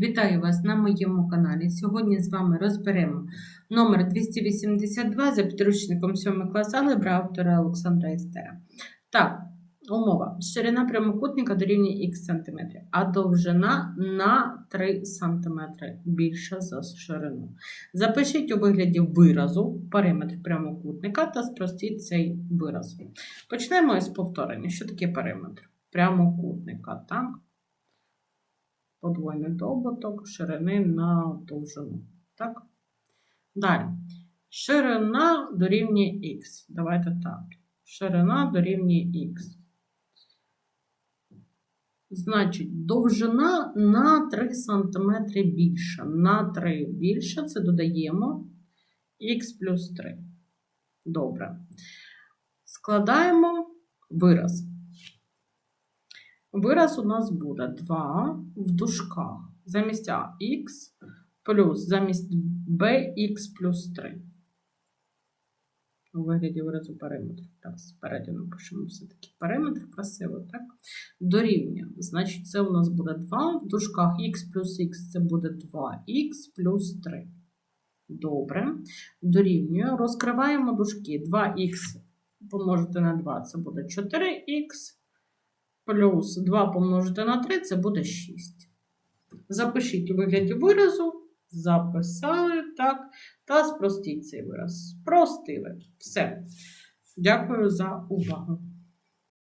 Вітаю вас на моєму каналі. Сьогодні з вами розберемо номер 282 за підручником 7 клас алгебра автора Олександра Істера. Так, умова. Ширина прямокутника дорівнює х см, а довжина на 3 см більша за ширину. Запишіть у вигляді виразу периметр прямокутника та спростіть цей вираз. Почнемо із повторення. Що таке периметр? Прямокутника, так? Подвойний добуток ширини на довжину. Так? Далі. Ширина дорівнює х. Давайте так. Ширина дорівнює х. Значить, довжина на 3 см більша. На 3 більше це додаємо х плюс 3. Добре. Складаємо вираз. Вираз у нас буде 2 в дужках. Замість ах плюс замість bx плюс 3. У вигляді виразу периметру. Так, спереді напишемо все-таки периметр красиво, так? Дорівнює. Значить, це у нас буде 2 в дужках х плюс х це буде 2х плюс 3. Добре. Дорівнює. Розкриваємо дужки. 2х помножити на 2 це буде 4х плюс 2 помножити на 3 це буде 6. Запишіть у вигляді виразу, записали, так, та спростіть цей вираз. Спростили. Все. Дякую за увагу.